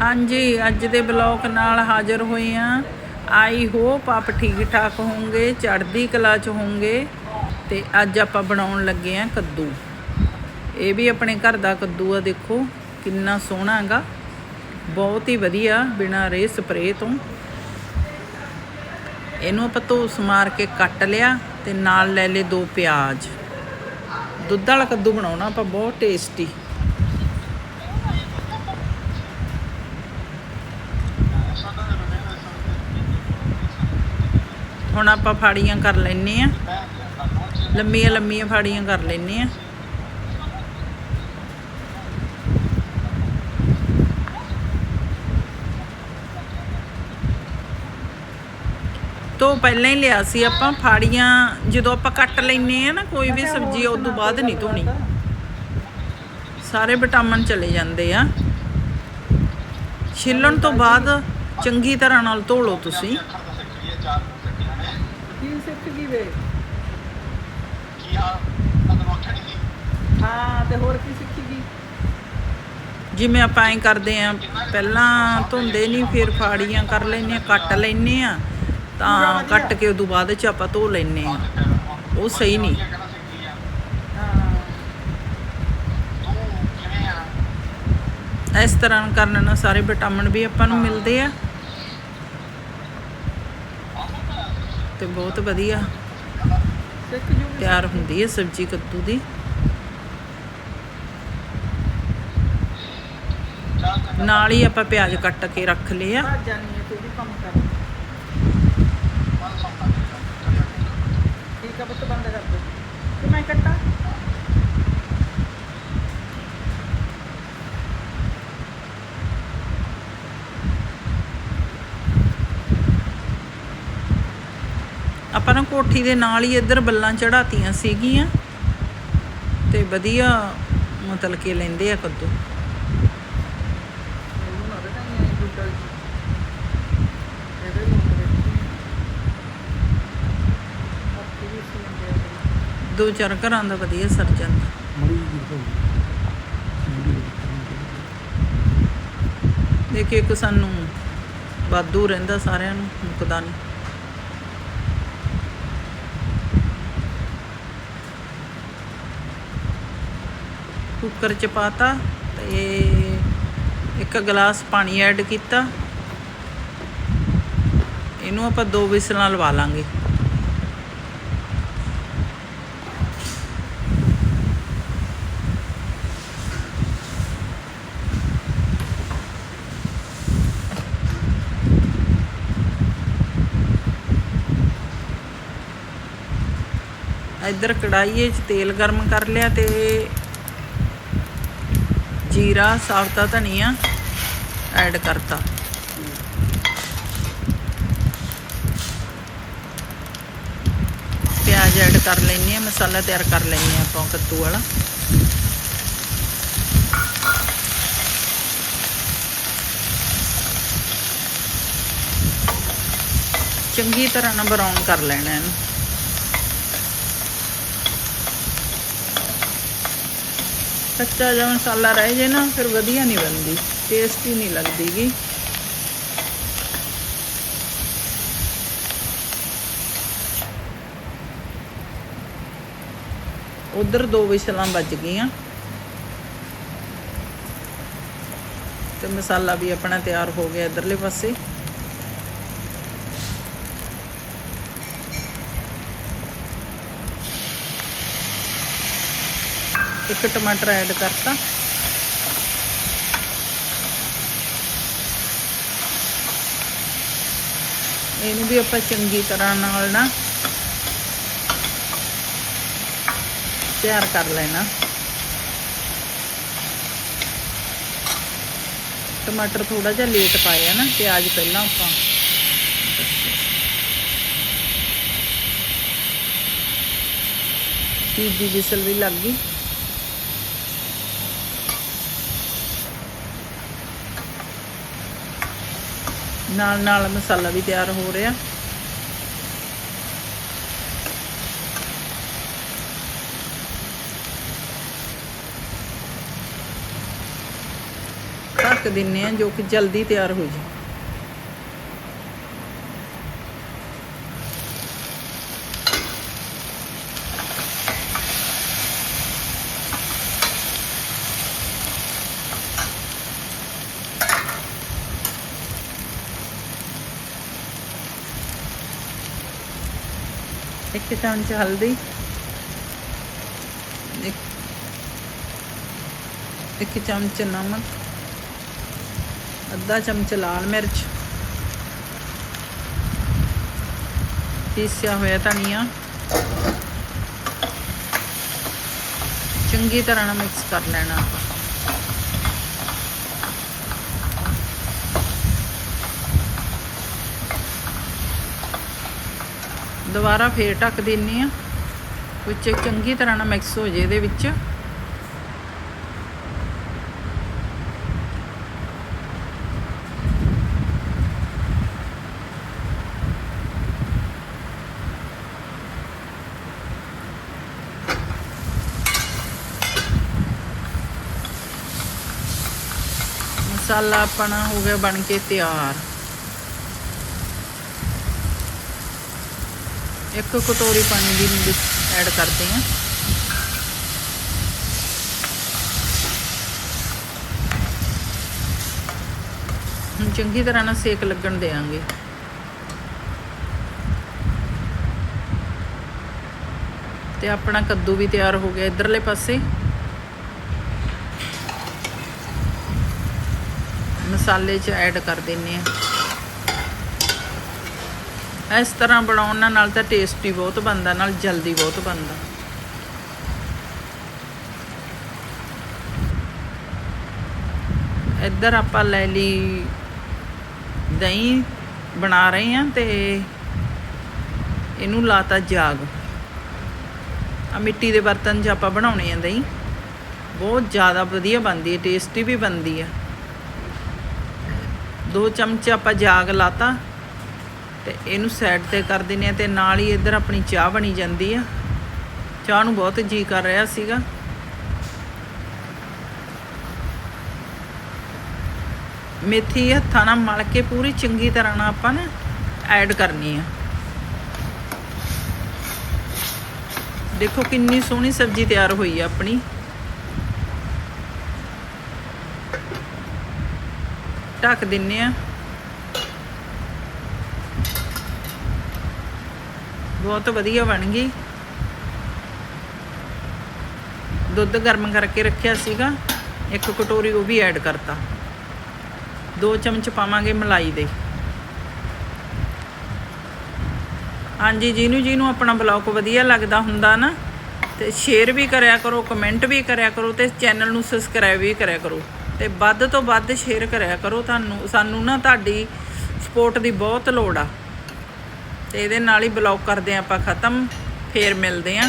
ਹਾਂਜੀ, ਅੱਜ ਦੇ ਬਲੌਗ ਨਾਲ ਹਾਜ਼ਰ ਹੋਏ ਆ ਆਈ ਹੋਪ ਆਪ ਠੀਕ ਠਾਕ ਹੋਵੋਗੇ, ਚੜ੍ਹਦੀ ਕਲਾ ਚ ਹੋਵੋਗੇ ਤੇ ਅੱਜ ਆਪਾਂ ਬਣਾਉਣ ਲੱਗੇ ਆ ਕੱਦੂ। ਇਹ ਵੀ ਆਪਣੇ ਘਰ ਦਾ ਕੱਦੂ ਆ, ਦੇਖੋ ਕਿੰਨਾ ਸੋਹਣਾ ਹੈਗਾ। ਬਹੁਤ ਹੀ ਵਧੀਆ, ਬਿਨਾਂ ਰੇ ਸਪਰੇਅ ਤੋਂ। ਇਹਨੂੰ ਆਪਾਂ ਧੋ ਮਾਰ ਕੇ ਕੱਟ ਲਿਆ ਤੇ ਨਾਲ ਲੈ ਲਏ ਦੋ ਪਿਆਜ਼। ਦੁੱਧ ਵਾਲਾ ਕੱਦੂ ਬਣਾਉਣਾ ਆਪਾਂ, ਬਹੁਤ ਟੇਸਟੀ। ਹੁਣ ਆਪਾਂ ਫਾੜੀਆਂ ਕਰ ਲੈਨੇ ਆ ਲੰਮੀਆਂ ਲੰਮੀਆਂ ਫਾੜੀਆਂ ਕਰ ਲੈਨੇ ਆ ਤੋਂ ਪਹਿਲਾਂ ਹੀ ਲਿਆ ਸੀ ਆਪਾਂ ਫਾੜੀਆਂ, ਜਦੋਂ ਆਪਾਂ ਕੱਟ ਲੈਨੇ ਆ ਨਾ, ਕੋਈ ਵੀ ਸਬਜ਼ੀ ਉਸ ਤੋਂ ਬਾਅਦ ਨਹੀਂ ਧੋਣੀ। ਸਾਰੇ ਵਿਟਾਮਿਨ ਚਲੇ ਜਾਂਦੇ ਆ। ਛਿੱਲਣ ਤੋਂ ਬਾਅਦ ਚੰਗੀ ਤਰ੍ਹਾਂ ਨਾਲ ਧੋ ਲਓ ਤੁਸੀਂ। ਕੀ ਸਿੱਖ ਗਈ ਵੇ? ਹਾਂ ਤੇ ਹੋਰ ਕੀ ਸਿੱਖੀ ਗਈ? ਜਿਵੇਂ ਆਪਾਂ ਐਂ ਕਰਦੇ ਆ ਪਹਿਲਾਂ ਧੋਂਦੇ ਨਹੀਂ ਫਿਰ ਫਾੜੀਆਂ ਕਰ ਲੈਨੇ ਆ ਕੱਟ ਲੈਨੇ ਆ। ਤਾਂ ਕੱਟ ਕੇ ਉਦੋਂ ਬਾਅਦ ਚ ਆਪਾਂ ਧੋ ਲੈਨੇ ਆ। ਉਹ ਸਹੀ ਨਹੀਂ ਇਸ ਤਰ੍ਹਾਂ ਕਰਨ ਨਾਲ ਸਾਰੇ ਵਿਟਾਮਿਨ ਵੀ ਆਪਾਂ ਨੂੰ ਮਿਲਦੇ ਆ। ਤੇ ਬਹੁਤ ਵਧੀਆ। ਤਿਆਰ ਹੁੰਦੀ ਹੈ ਸਬਜ਼ੀ ਕੱਦੂ ਦੀ। ਨਾਲ ਹੀ ਆਪਾਂ ਪਿਆਜ਼ ਕੱਟ ਕੇ ਰੱਖ ਲਏ ਆ। ਠੀਕ ਆ ਪੁੱਤ ਬੰਦ ਕਰ ਦੇ। ਤੇ ਮੈਂ ਕੱਟਾਂ? ਆਪਾਂ ਨਾ ਕੋਠੀ ਦੇ ਨਾਲ ਹੀ ਇੱਧਰ ਬੱਲਾਂ ਚੜਾਤੀਆਂ ਸੀਗੀਆਂ। ਤੇ ਵਧੀਆ ਮਤਲਬ ਕਿ ਲੈਂਦੇ ਆ ਕੱਦੂ। ਦੋ ਚਾਰ ਘਰਾਂ ਦਾ ਵਧੀਆ ਸਰ ਜਾਂਦਾ। ਦੇਖੇ ਇੱਕ ਸਾਨੂੰ ਵਾਧੂ ਰਹਿੰਦਾ ਸਾਰਿਆਂ ਨੂੰ ਮੁੱਕਦਾ ਨਹੀਂ। ਕੁੱਕਰ ਚ ਪਾਤਾ ਤੇ ਇੱਕ ਗਲਾਸ ਪਾਣੀ ਐਡ ਕੀਤਾ। ਇਹਨੂੰ ਆਪਾਂ ਦੋ ਵਿਸਲਾਂ ਲਵਾ ਲਾਂਗੇ। ਇੱਧਰ ਕੜਾਈਏ 'ਚ ਤੇਲ ਗਰਮ ਕਰ ਲਿਆ ਤੇ ਜੀਰਾ, ਸਾਬਤਾ, ਧਨੀਆ ਐਡ ਕਰਤਾ। ਪਿਆਜ਼ ਐਡ ਕਰ ਲੈਣੀ ਆ ਮਸਾਲਾ ਤਿਆਰ ਕਰ ਲੈਣੀ ਆ ਆਪਾਂ ਕੱਦੂ ਵਾਲਾ। ਚੰਗੀ ਤਰ੍ਹਾਂ ਨਾਲ ਬਰਾਉਨ ਕਰ ਲੈਣਾ ਇਹਨੂੰ। ਕੱਚਾ ਜਿਹਾ ਮਸਾਲਾ ਰਹਿ ਜੇ ਨਾ, ਫਿਰ ਵਧੀਆ ਨਹੀਂ ਬਣਦੀ ਟੇਸਟੀ ਨਹੀਂ ਲੱਗਦੀਗੀ। ਉਧਰ ਦੋ ਵਿਸ਼ਲਾਂ ਵੱਜ ਗਈਆਂ। ਤੇ ਮਸਾਲਾ ਵੀ ਆਪਣਾ ਤਿਆਰ ਹੋ ਗਿਆ ਇਧਰਲੇ ਪਾਸੇ। ਇੱਕ ਟਮਾਟਰ ਐਡ ਕਰਤਾ। ਇਹਨੂੰ ਵੀ ਆਪਾਂ ਚੰਗੀ ਤਰ੍ਹਾਂ ਨਾਲ ਨਾ ਤਿਆਰ ਕਰ ਲੈਣਾ। ਟਮਾਟਰ ਥੋੜਾ ਜਿਹਾ ਲੇਟ ਪਾਇਆ ਨਾ, ਪਿਆਜ਼ ਪਹਿਲਾਂ ਆਪਾਂ ਤੀਜੀ ਵਿਸਲ ਵੀ ਲੱਗ ਗਈ। ਨਾਲ ਨਾਲ ਮਸਾਲਾ ਵੀ ਤਿਆਰ ਹੋ ਰਿਹਾ। ਢੱਕ ਦਿੰਨੇ ਆ ਜੋ ਕਿ ਜਲਦੀ ਤਿਆਰ ਹੋ ਜੇ ਇੱਕ ਚਮਚ ਹਲਦੀ। ਇੱਕ ਇੱਕ ਚਮਚ ਨਮਕ। ਅੱਧਾ ਚਮਚ ਲਾਲ ਮਿਰਚ। ਪੀਸਿਆ ਹੋਇਆ ਧਨੀਆ। ਚੰਗੀ ਤਰ੍ਹਾਂ ਨਾਲ ਮਿਕਸ ਕਰ ਲੈਣਾ ਦੁਬਾਰਾ ਫੇਰ ਢੱਕ ਦਿੰਨੀ ਆ। ਵਿੱਚ ਚੰਗੀ ਤਰ੍ਹਾਂ ਨਾਲ ਮਿਕਸ ਹੋ ਜੇ ਇਹਦੇ ਵਿੱਚ। ਮਸਾਲਾ ਆਪਣਾ ਹੋ ਗਿਆ ਬਣ ਕੇ ਤਿਆਰ। ਇੱਕ ਕਟੋਰੀ ਪਾਣੀ ਦੀ ਵਿੱਚ ਐਡ ਕਰਦੇ ਹਾਂ। ਹੁਣ ਚੰਗੀ ਤਰ੍ਹਾਂ ਨਾਲ ਸੇਕ ਲੱਗਣ ਦੇਵਾਂਗੇ। ਤੇ ਆਪਣਾ ਕੱਦੂ ਵੀ ਤਿਆਰ ਹੋ ਗਿਆ ਇਧਰਲੇ ਪਾਸੇ। ਮਸਾਲੇ 'ਚ ਐਡ ਕਰ ਦਿੰਨੇ ਆ ਇਸ ਤਰ੍ਹਾਂ ਬਣਾਉਣ ਨਾਲ ਤਾਂ ਟੇਸਟੀ ਬਹੁਤ ਬਣਦਾ, ਨਾਲ ਜਲਦੀ ਬਹੁਤ ਬਣਦਾ। ਇੱਧਰ ਆਪਾਂ ਲੈ ਲਈ ਦਹੀਂ, ਬਣਾ ਰਹੇ ਹਾਂ ਤੇ ਇਹਨੂੰ ਲਾਤਾ ਜਾਗ। ਆ ਮਿੱਟੀ ਦੇ ਬਰਤਨ 'ਚ ਆਪਾਂ ਬਣਾਉਣੇ ਆ ਦਹੀਂ। ਬਹੁਤ ਜ਼ਿਆਦਾ ਵਧੀਆ ਬਣਦੀ ਹੈ ਟੇਸਟੀ ਵੀ ਬਣਦੀ ਆ ਦੋ ਚਮਚ ਆਪਾਂ ਜਾਗ ਲਾਤਾ। ਤੇ ਇਹਨੂੰ ਸਾਈਡ ਤੇ ਕਰ ਦਿੰਨੇ ਆ ਤੇ ਨਾਲ ਹੀ ਇੱਧਰ ਆਪਣੀ ਚਾਹ ਬਣੀ ਜਾਂਦੀ ਆ। ਚਾਹ ਨੂੰ ਬਹੁਤ ਜੀ ਕਰ ਰਿਹਾ ਸੀਗਾ। ਮੇਥੀ ਹੱਥਾਂ ਨਾਲ ਮਲ ਕੇ ਪੂਰੀ ਚੰਗੀ ਤਰ੍ਹਾਂ ਨਾਲ ਆਪਾਂ ਨਾ ਐਡ ਕਰਨੀ ਆ। ਦੇਖੋ ਕਿੰਨੀ ਸੋਹਣੀ ਸਬਜ਼ੀ ਤਿਆਰ ਹੋਈ ਆ ਆਪਣੀ। ਢੱਕ ਦਿੰਨੇ ਆ। ਬਹੁਤ ਵਧੀਆ ਬਣ ਗਈ। ਦੁੱਧ ਗਰਮ ਕਰਕੇ ਰੱਖਿਆ ਸੀਗਾ। ਇੱਕ ਕਟੋਰੀ ਉਹ ਵੀ ਐਡ ਕਰਤਾ। ਦੋ ਚਮਚ ਪਾਵਾਂਗੇ ਮਲਾਈ ਦੇ। ਹਾਂਜੀ ਜਿਹਨੂੰ ਜਿਹਨੂੰ ਆਪਣਾ ਬਲੌਗ ਵਧੀਆ ਲੱਗਦਾ ਹੁੰਦਾ ਨਾ, ਤੇ ਸ਼ੇਅਰ ਵੀ ਕਰਿਆ ਕਰੋ ਕਮੈਂਟ ਵੀ ਕਰਿਆ ਕਰੋ, ਤੇ ਚੈਨਲ ਨੂੰ ਸਬਸਕ੍ਰਾਈਬ ਵੀ ਕਰਿਆ ਕਰੋ। ਤੇ ਵੱਧ ਤੋਂ ਵੱਧ ਸ਼ੇਅਰ ਕਰਿਆ ਕਰੋ ਤੁਹਾਨੂੰ, ਸਾਨੂੰ ਨਾ ਤੁਹਾਡੀ ਸਪੋਰਟ ਦੀ ਬਹੁਤ ਲੋੜ ਆ। ਤੇ ਇਹਦੇ ਨਾਲ ਹੀ ਬਲੌਗ ਕਰਦੇ ਹਾਂ ਆਪਾਂ ਖਤਮ ਫੇਰ ਮਿਲਦੇ ਆਂ